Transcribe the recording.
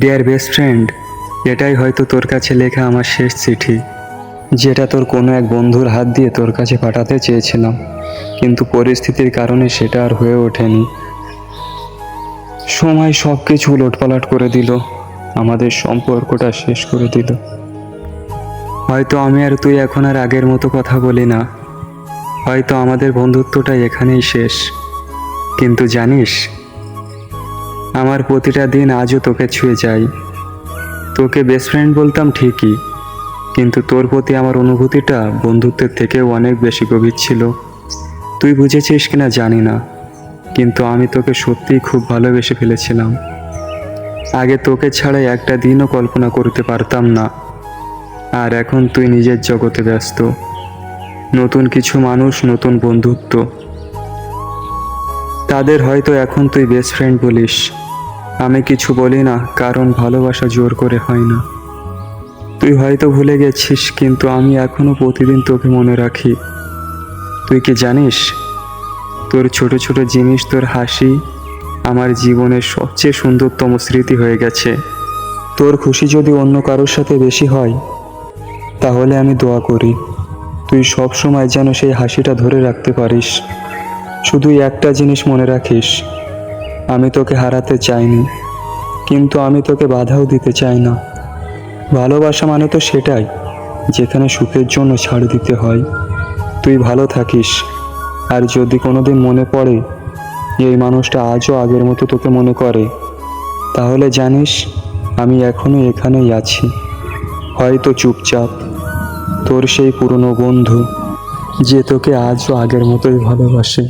Deer best friend এটাই হয়তো তোর কাছে লেখা আমার শেষ চিঠি, যেটা তোর কোনো এক বন্ধুর হাত দিয়ে তোর কাছে পাঠাতে চেয়েছিলাম, কিন্তু পরিস্থিতির কারণে সেটা আর হয়ে ওঠেনি। সময় সব কিছু উলটপালট করে দিল, আমাদের সম্পর্কটা শেষ করে দিল। হয়তো আমি আর তুই এখন আর আগের মতো কথা বলি না, হয়তো আমাদের বন্ধুত্বটা এখানেই শেষ, কিন্তু জানিস আমার প্রতিটা দিন আজও তোকে ছুঁয়ে যায় তোকে বেস্ট ফ্রেন্ড বলতাম ঠিকই, কিন্তু তোর প্রতি আমার অনুভূতিটা বন্ধুত্বের থেকেও অনেক বেশি গভীর ছিল। তুই বুঝেছিস কিনা জানি না, কিন্তু আমি তোকে সত্যিই খুব ভালোবেসে ফেলেছিলাম। আগে তোকে ছাড়াই একটা দিনও কল্পনা করতে পারতাম না, আর এখন তুই নিজের জগতে ব্যস্ত। নতুন কিছু মানুষ, নতুন বন্ধুত্ব তাদের হয়তো এখন তুই বেস্ট ফ্রেন্ড বলিস। আমি কিছু বলি না, কারণ ভালোবাসা জোর করে হয় না। তুই হয়তো ভুলে গেছিস, কিন্তু আমি এখনও প্রতিদিন তোকে মনে রাখি। তুই কি জানিস, তোর ছোট ছোট জিনিস, তোর হাসি আমার জীবনের সবচেয়ে সুন্দরতম স্মৃতি হয়ে গেছে। তোর খুশি যদি অন্য কারোর সাথে বেশি হয়, তাহলে আমি দোয়া করি। তুই সব সময় যেন সেই হাসিটা ধরে রাখতে পারিস। শুধু একটা জিনিস মনে রাখিস, আমি তোকে হারাতে চাইনি, কিন্তু আমি তোকে বাধাও দিতে চাই না। ভালোবাসা মানে তো সেটাই, যেখানে সুখের জন্য ছাড় দিতে হয়। তুই ভালো থাকিস, আর যদি কোনোদিন মনে পড়ে যে এই মানুষটা আজও আগের মতো তোকে মনে করে, তাহলে জানিস, আমি এখনও এখানেই আছি। হয়তো চুপচাপ, তোর সেই পুরনো বন্ধু, যে তোকে আজও আগের মতোই ভালোবাসে।